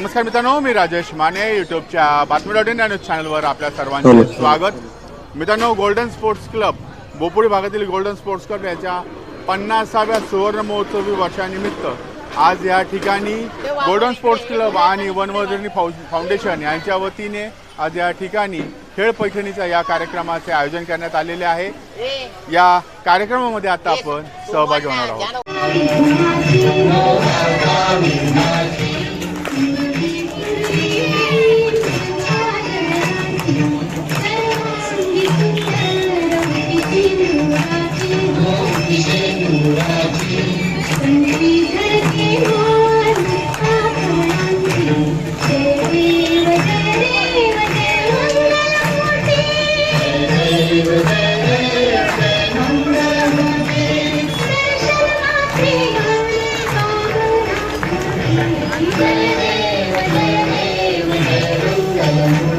नमस्कार मित्रांनो मी राजेश माने युट्यूबच्या बातमी डॉट इन या न्यूज चॅनलवर आपल्या सर्वांचे स्वागत. मित्रांनो गोल्डन स्पोर्ट्स क्लब बोपुडी भागातील गोल्डन स्पोर्ट्स क्लब याच्या पन्नासाव्या सुवर्ण महोत्सवी वर्षानिमित्त आज या ठिकाणी गोल्डन स्पोर्ट्स क्लब आणि वनवर्धनी फाउ फाउंडेशन यांच्या वतीने आज या ठिकाणी खेळ पैठणीचा या कार्यक्रमाचे आयोजन करण्यात आलेले आहे. या कार्यक्रमामध्ये आता आपण सहभागी होणार आहोत. Thank you.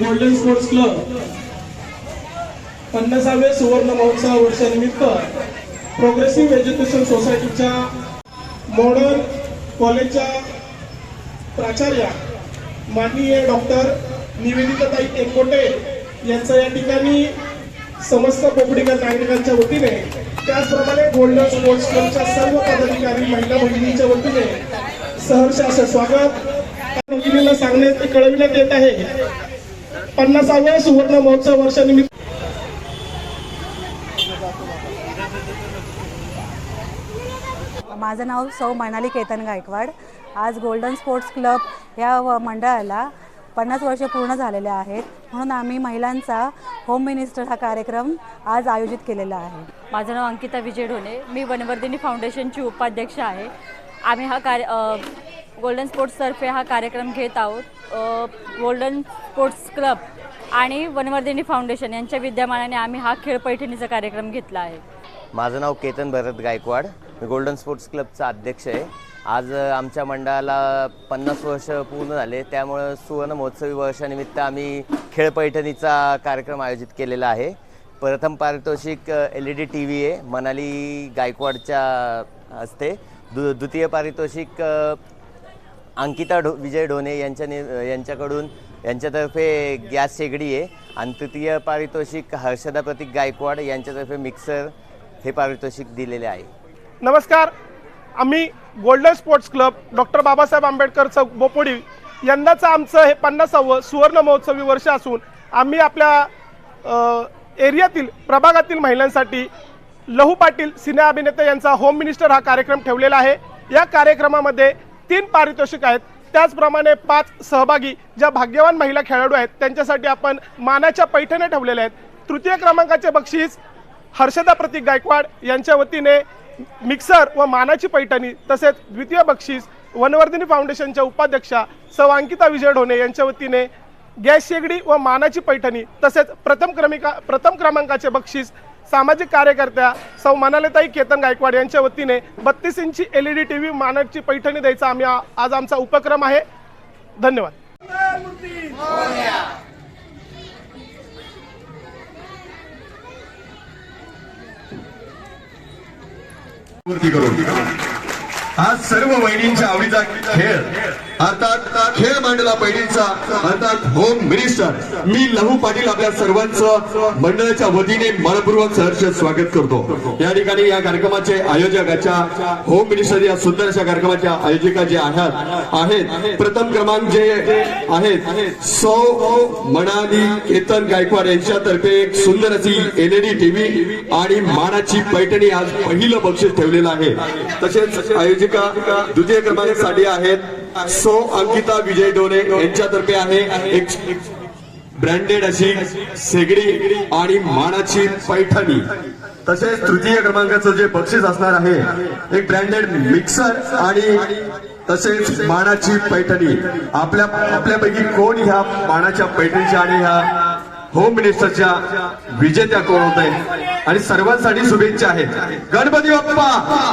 Golden sports club पन्नासाव्या सुवर्ण महोत्सव वर्षानिमित्त प्रोग्रेसिव्ह एज्युकेशन सोसायटीच्या मॉडर्न कॉलेजच्या प्राचार्या माननीय डॉक्टर निवेदिताताई एककोटे यांचं या ठिकाणी समस्त कोपडीकर नागरिकांच्या वतीने त्याचप्रमाणे गोल्डन स्पोर्ट्स क्लबच्या सर्व पदाधिकारी महिला भगिनींच्या वतीने सहर्ष असं स्वागत. भगिनीला सांगण्यात कळविण्यात येत आहे. पन्नासाव्या सुवर्ण महोत्सव वर्षानिमित्त माझं नाव सौ मनाली केतन गायकवाड. आज गोल्डन स्पोर्ट्स क्लब या व मंडळाला पन्नास वर्ष पूर्ण झालेले आहेत. म्हणून आम्ही महिलांचा होम मिनिस्टर हा कार्यक्रम आज आयोजित केलेला आहे. माझं नाव अंकिता विजय ढोणे. मी वनवर्धिनी फाउंडेशनची उपाध्यक्ष आहे. आम्ही हा कार्य गोल्डन स्पोर्ट्सतर्फे हा कार्यक्रम घेत आहोत. गोल्डन स्पोर्ट्स क्लब आणि वनवर्धिनी फाउंडेशन यांच्या विद्यमानाने आम्ही हा खेळ पैठणीचा कार्यक्रम घेतला आहे. माझं नाव केतन भरत गायकवाड. मी गोल्डन स्पोर्ट्स क्लबचा अध्यक्ष आहे. आज आमच्या मंडळाला पन्नास वर्ष पूर्ण झाले. त्यामुळं सुवर्ण महोत्सवी वर्षानिमित्त आम्ही खेळ पैठणीचा कार्यक्रम आयोजित केलेला आहे. प्रथम पारितोषिक L E D T V आहे. मनाली गायकवाडच्या हस्ते. दु द्वितीय पारितोषिक अंकिता ढो विजय ढोणे यांच्या नि यांच्याकडून यांच्यातर्फे गॅस शेगडी आहे. आणि तृतीय पारितोषिक हर्षदा प्रतीक गायकवाड यांच्यातर्फे मिक्सर हे पारितोषिक दिलेले आहे. नमस्कार. आम्ही golden sports club doctor Babasaheb Ambedkar Chowk Bopodi यंदाचं आमचं हे पन्नासावं सुवर्ण महोत्सवी वर्ष असून आम्ही आपल्या एरियातील प्रभागातील महिलांसाठी लहू पाटील सिने अभिनेते यांचा होम मिनिस्टर हा कार्यक्रम ठेवलेला आहे. या कार्यक्रमामध्ये तीन पारितोषिक आहेत. त्याचप्रमाणे पाच सहभागी ज्या भाग्यवान महिला खेळाडू आहेत त्यांच्यासाठी आपण मानाच्या पैठणे ठेवलेल्या आहेत. तृतीय क्रमांकाचे बक्षीस हर्षदा प्रतीक गायकवाड यांच्या वतीने मिक्सर व मानाची पैठणी तसेच द्वितीय बक्षीस वनवर्धिनी फाउंडेशनच्या उपाध्यक्षा सौ अंकिता विजय ढोणे यांच्या वतीने गॅस शेगडी व मानाची पैठणी तसेच प्रथम क्रमिका प्रथम क्रमांकाचे बक्षीस सामाजिक कार्यकर्त्या सौ मनालेताई केतन गायकवाड यांच्या वतीने बत्तीस इंची L E D T V मानाची पैठणी द्यायचा आम्ही आज आमचा उपक्रम आहे. धन्यवाद. पूर्ती करून. आज सर्व वहिनींच्या आवडीचा खेळ. अर्थात खेळ मांडला बहिणींचा अर्थात होम मिनिस्टर मी लहू पाटील आपल्या सर्वांचं मंडळाच्या वतीने मनपूर्वक सहर्ष स्वागत करतो. या ठिकाणी या कार्यक्रमाचे आयोजकाच्या होम मिनिस्टर या सुंदर अशा कार्यक्रमाच्या आयोजिका जे आहेत आहेत प्रथम क्रमांक जे आहेत सौ मनाली केतन गायकवाड यांच्यातर्फे एक सुंदर अशी एलईडी टीव्ही आणि मानाची पैठणी आज पहिलं बक्षीस ठेवलेलं आहे. तसेच आयोजिका द्वितीय क्रमांकासाठी आहेत सो अंकिता विजय डोले यांच्यातर्फे आहे एक ब्रँडेड अशी शेगडी आणि मानाची पैठणी. तसेच तृतीय क्रमांकाचं जे बक्षीस असणार आहे एक ब्रँडेड मिक्सर आणि तसेच मानाची पैठणी. आपल्या आपल्यापैकी कोण ह्या मानाच्या पैठणीच्या आणि ह्या होम मिनिस्टरच्या विजेत्या कोण होत? आहे आणि सर्वांसाठी शुभेच्छा आहेत. गणपती बाप्पा!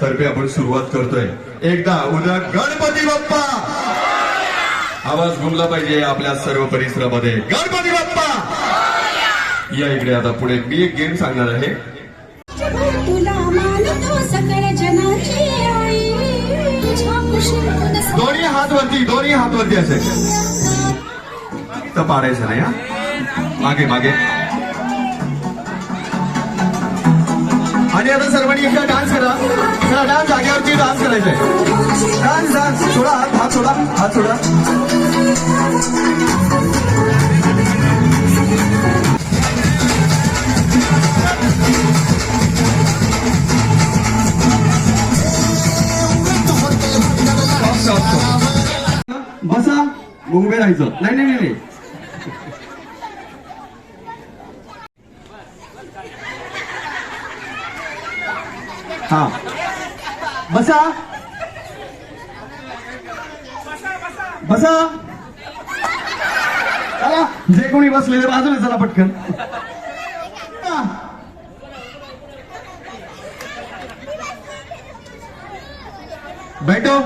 तर्फे आपण सुरुवात करतोय. एकदा उद्या गणपती बाप्पा! आवाज घुमला पाहिजे आपल्या सर्व परिसरामध्ये. गणपती बाप्पा! या इकडे आता पुढे मी एक गेम सांगणार आहे. दोन्ही हात वरती दोन्ही हात वरती असे. तर पाडायचं नाही हा? मागे मागे. आणि आता सर्वांनी एकदा डान्स करा. चला डान्स जागेवरती डान्स करायचंय. डान्स डान्स सोडा हात हात सोडा हात सोडा. बसा मग राहायचं नाही नाही नाही, हा. बसा. बसा. चला. जे कोणी बसलेले बाजूला चला पटकन. बैठो.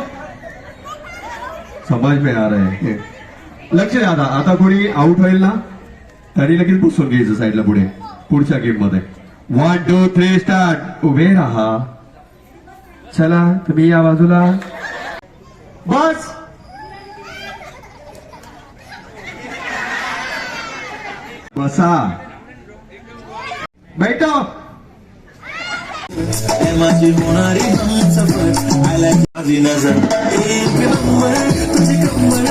समज में आ रहे लक्ष द्या आता. आता कोणी आउट होईल ना तरी लगेच बसून घ्यायचं साईडला पुढे. पुढच्या गेममध्ये. वन टू थ्री स्टार्ट उभे राहा. चला तुम्ही या बाजूला. बस! बसा. बैठो माझी होणारी माझी नजर एक नंबर तुझी कंबर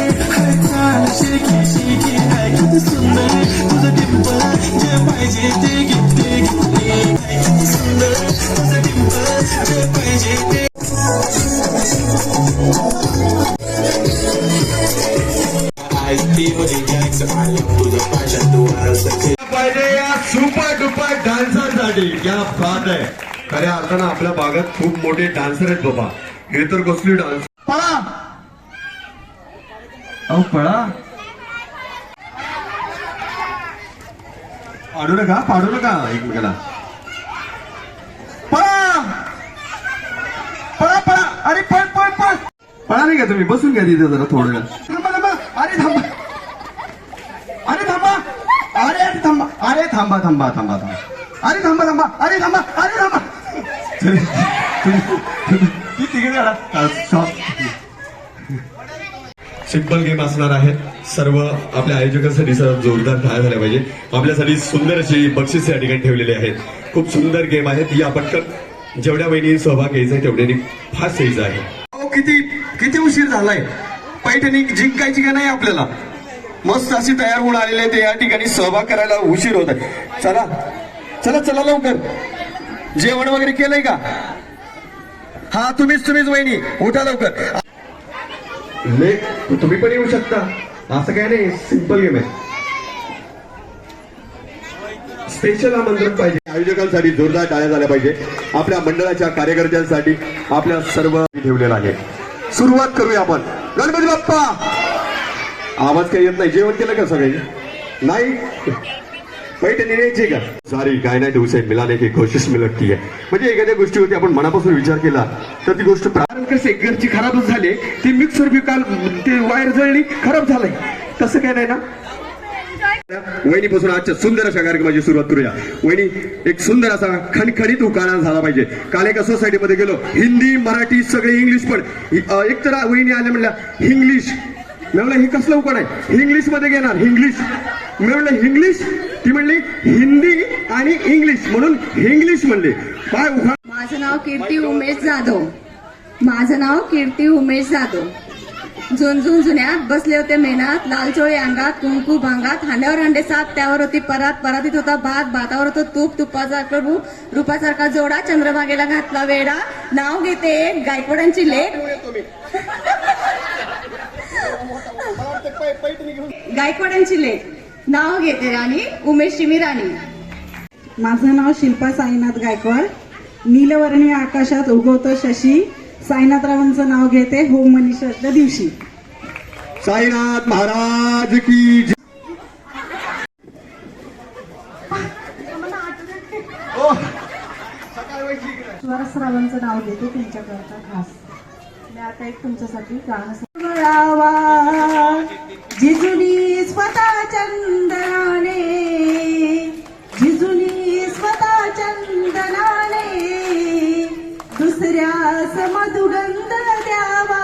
सुंदर. तुझं टिंपल जे पाहिजे ते घे डान्सरसाठी क्या बात आहे. खऱ्या अर्थानं आपल्या भागात खूप मोठे डान्सर आहेत बाबा. हे तर कसली डान्स पळा! अहो पळा. पाडू नका पाडू नका एकमेकाला. पळा! पळा पळा. अरे पळ पळ पळ. पळा नाही का तुम्ही? बसून घ्या तिथे जरा थोडं थांबा थांबा. अरे थांबा. अरे थांबा. अरे अरे थांबा. अरे थांबा थांबा थांबा थांबा. अरे थांबा थांबा. अरे थांबा अरे थांबा. ती सिंपल गेम असणार आहेत. सर्व आपल्या आयोजकांसाठी सर्व जोरदार टाळ्या झाल्या पाहिजे. आपल्यासाठी सुंदर अशी बक्षीस या ठिकाणी ठेवलेली आहेत. खूप सुंदर गेम आहे ती आपण पटकन जेवढ्या वहिनी सहभाग घ्यायचा आहे तेवढ्यानी फास्ट यायचं आहे. किती किती उशीर झालाय. पैठणी जिंकायची का नाही आपल्याला? मस्त अशी तयार होऊन आलेले आहे ते या ठिकाणी सहभाग करायला उशीर होत आहे. चला. चला चला लवकर. जेवण वगैरे केलंय का? हा तुम्हीच तुम्हीच वहिनी. उठा लवकर. तुम्ही पण येऊ शकता. असं काय नाही सिंपल गेम आहे. स्पेशल आमंत्रण पाहिजे. आयोजकांसाठी जोरदार टाळ्या झाल्या पाहिजे. आपल्या मंडळाच्या कार्यकर्त्यांसाठी आपल्या सर्व ठेवलेला आहे. सुरुवात करूया आपण. गणपती बाप्पा! आवाज काही येत नाही. जेवण केलं का सगळे नाही? न्यायची का सारी काय नाही दिवस मिळाले की कोशिश मी लगती आहे म्हणजे एखाद्या गोष्टीवरती आपण मनापासून विचार केला तर ती गोष्ट कारण कसे घरची खराबच झाली ती मिक्सर बी काल ते वायर जळली खराब झालंय. तसं काय नाही ना? वहिनीपासून आजच्या सुंदर अशा कार्यक्रमाची सुरुवात करूया. वहिनी एक सुंदर असा खणखणीत उकाणा झाला पाहिजे. काल एका सोसायटीमध्ये गेलो. हिंदी मराठी सगळे इंग्लिश पण. अं, एक तर वहिनी आल्या म्हणल्या इंग्लिश मी म्हणलं हे कसलं उकाण आहे? इंग्लिशमध्ये घेणार इंग्लिश मी म्हणलं इंग्लिश ती म्हणली हिंदी आणि इंग्लिश म्हणून इंग्लिश म्हणले. काय उखाण माझं नाव कीर्ती उमेश जाधव. माझं नाव कीर्ती उमेश जाधव. झुंझुन जुन्यात बसले होते मेनात लाल चोळी अंगात कुंकू भांगात हांड्यावर हांडे सात त्यावर होती परात परातीत होता भात भातावर होतं तूप तुपाचा प्रभू रूपासारखा जोडा चंद्रभागेला घातला वेडा. नाव घेते एक गायकवाडांची लेख. गायकवाडांची लेख. नाव घेते राणी उमेशची मी राणी. माझं नाव शिल्पा साईनाथ गायकवाड. नीलवर्णी आकाशात उगवतो शशी. साईनाथरावांचं नाव घेते होम मनीषाच्या दिवशी. साईनाथ महाराज की. स्वरसरावांचं नाव घेते त्यांच्याकरता खास. मी आता एक तुमच्यासाठी गाणं सांगते. जिजुनी स्वतः चंदनाने जिजुनी स्वतः चंदनाने दुसऱ्या मधुगंध द्यावा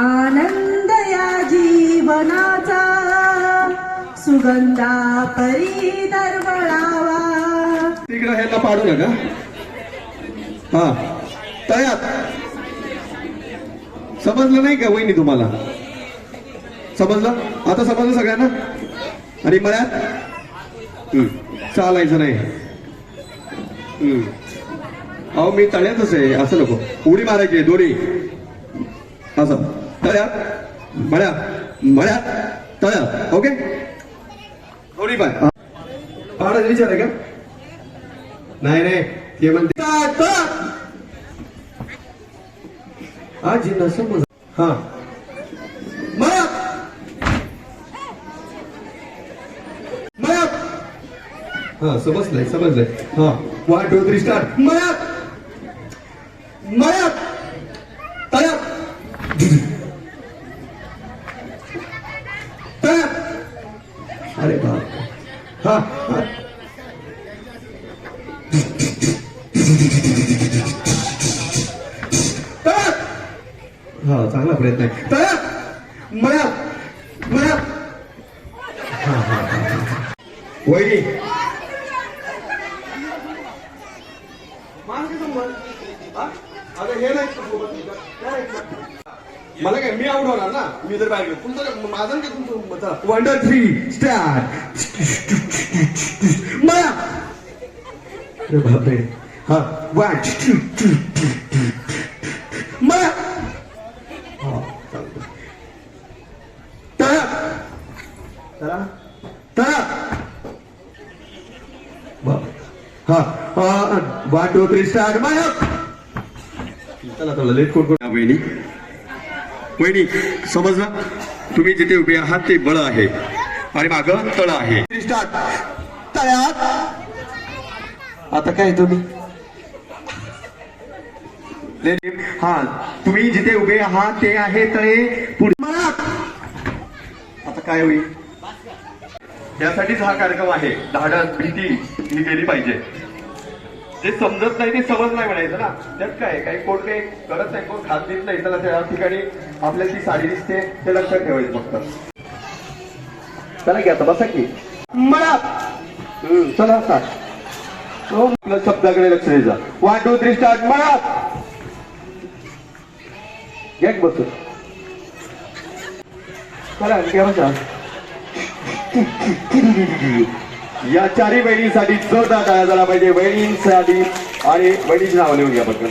आनंद या जीवनाचा सुगंधा परी दरवळावा तिकडं ह्याला पाडू नका. हा तयार. समजलं नाही का वहिनी तुम्हाला? समजलं? आता समजलं सगळ्यांना? आणि मळ्यात? हम्म, चालायचं नाही. अहो मी तळ्यातच आहे. असं नको. उडी मारायची दोरी असं. तळ्यात? मळ्यात? मळ्यात? तळ्यात. ओके? दोरी पाय. पाडायचा विचार आहे का? नाही नाही. ते म्हणते हा जिन्ना समज हा मळ्यात मळ्यात हा समजलंय समजलंय हा. वन टू थ्री स्टार्ट मळ्यात! मळ्यात! तळ्यात तळ्यात अरे बाप हा हा. हा चांगला प्रयत्न आहे. तळ्यात मळ्यात! मळ्यात! हा, हा, हा, हा. वहिनी मला काय मी आउट होणार ना? मी जर बाहेर तुमचं माझं काय तुमचं वंडर थ्री स्टार्ट मला अरे बापरे. हा वन मळ्या हा तळा तळा हा वन टू थ्री स्टार्ट मला चला चला लेट कोण कोण? समजलं? तुम्ही जिथे उभे आहात ते बळ आहे. आणि माग तळ आहे. तळ्यात. आता काय तुम्ही? हा तुम्ही जिथे उभे आहात ते आहे तळे. पुढे आता काय होईल? यासाठीच हा कार्यक्रम आहे. धाडस भीती ही गेली पाहिजे. जे समजत नाही ते समज नाही म्हणायचं ना. त्यात काय काही कोण काही करत नाही कोण खात देत नाही. त्याला त्या ठिकाणी आपल्याला ती साडी दिसते ते लक्षात ठेवायचं फक्त. चला की आता बसा की. मला. चला तो आपल्या शब्दाकडे लक्ष द्यायचा वन टू थ्री स्टार्ट मला. घ्या की बसून. चला घ्या बसा. या चारही बहिणींसाठी जोरदार टाळ्या झाला पाहिजे. बहिणींसाठी आणि बहिणीची नाव लिहून घ्या पटकन